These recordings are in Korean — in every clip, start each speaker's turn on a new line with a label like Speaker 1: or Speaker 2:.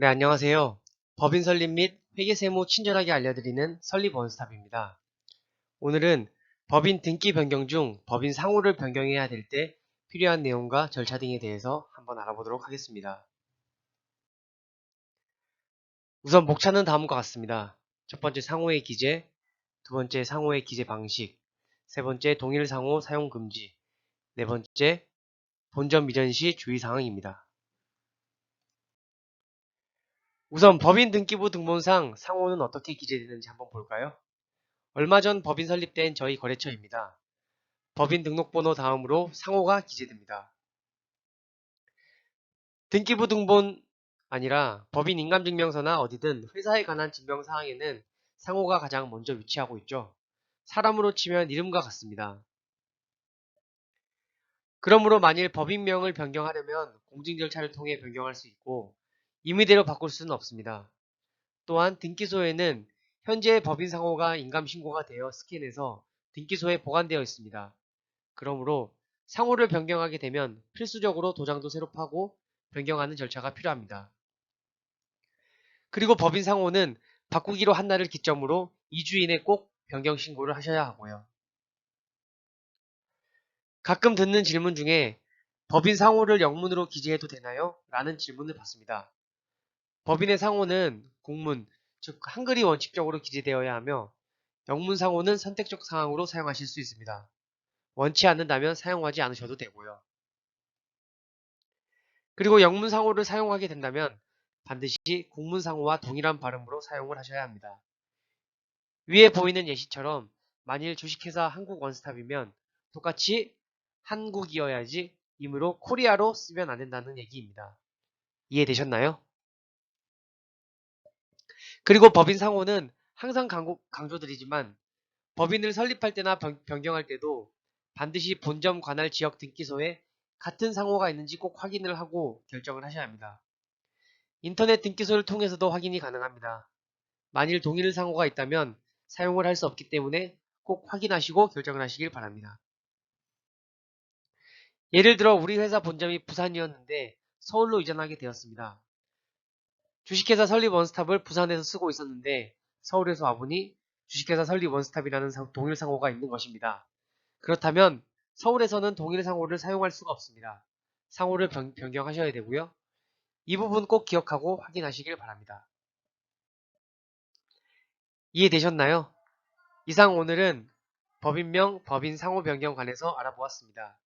Speaker 1: 네, 안녕하세요. 법인 설립 및 회계세무 친절하게 알려드리는 설립 원스톱입니다. 오늘은 법인 등기 변경 중 법인 상호를 변경해야 될 때 필요한 내용과 절차 등에 대해서 한번 알아보도록 하겠습니다. 우선 목차는 다음과 같습니다. 첫 번째 상호의 기재, 두 번째 상호의 기재 방식, 세 번째 동일 상호 사용 금지, 네 번째 본점 이전 시 주의사항입니다. 우선 법인 등기부 등본상 상호는 어떻게 기재되는지 한번 볼까요? 얼마 전 법인 설립된 저희 거래처입니다. 법인 등록번호 다음으로 상호가 기재됩니다. 등기부 등본 아니라 법인 인감증명서나 어디든 회사에 관한 증명사항에는 상호가 가장 먼저 위치하고 있죠. 사람으로 치면 이름과 같습니다. 그러므로 만일 법인명을 변경하려면 공증 절차를 통해 변경할 수 있고 임의대로 바꿀 수는 없습니다. 또한 등기소에는 현재의 법인 상호가 인감 신고가 되어 스캔해서 등기소에 보관되어 있습니다. 그러므로 상호를 변경하게 되면 필수적으로 도장도 새로 파고 변경하는 절차가 필요합니다. 그리고 법인 상호는 바꾸기로 한 날을 기점으로 2주 이내 꼭 변경 신고를 하셔야 하고요. 가끔 듣는 질문 중에 법인 상호를 영문으로 기재해도 되나요? 라는 질문을 받습니다. 법인의 상호는 국문, 즉 한글이 원칙적으로 기재되어야 하며 영문 상호는 선택적 사항으로 사용하실 수 있습니다. 원치 않는다면 사용하지 않으셔도 되고요. 그리고 영문 상호를 사용하게 된다면 반드시 국문 상호와 동일한 발음으로 사용을 하셔야 합니다. 위에 보이는 예시처럼 만일 주식회사 한국 원스톱이면 똑같이 한국이어야지 이므로 코리아로 쓰면 안 된다는 얘기입니다. 이해되셨나요? 그리고 법인 상호는 항상 강조, 강조 드리지만 법인을 설립할 때나 변, 변경할 때도 반드시 본점 관할 지역 등기소에 같은 상호가 있는지 꼭 확인을 하고 결정을 하셔야 합니다. 인터넷 등기소를 통해서도 확인이 가능합니다. 만일 동일 상호가 있다면 사용을 할 수 없기 때문에 꼭 확인하시고 결정을 하시길 바랍니다. 예를 들어 우리 회사 본점이 부산이었는데 서울로 이전하게 되었습니다. 주식회사 설립 원스톱을 부산에서 쓰고 있었는데 서울에서 와보니 주식회사 설립 원스톱이라는 동일 상호가 있는 것입니다. 그렇다면 서울에서는 동일 상호를 사용할 수가 없습니다. 상호를 변, 변경하셔야 되고요. 이 부분 꼭 기억하고 확인하시길 바랍니다. 이해되셨나요? 이상 오늘은 법인명, 법인 상호 변경 관해서 알아보았습니다.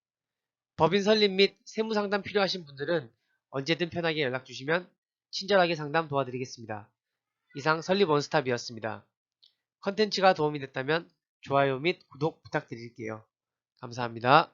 Speaker 1: 법인 설립 및 세무 상담 필요하신 분들은 언제든 편하게 연락 주시면 친절하게 상담 도와드리겠습니다. 이상 설립 원스톱이었습니다. 컨텐츠가 도움이 됐다면 좋아요 및 구독 부탁드릴게요. 감사합니다.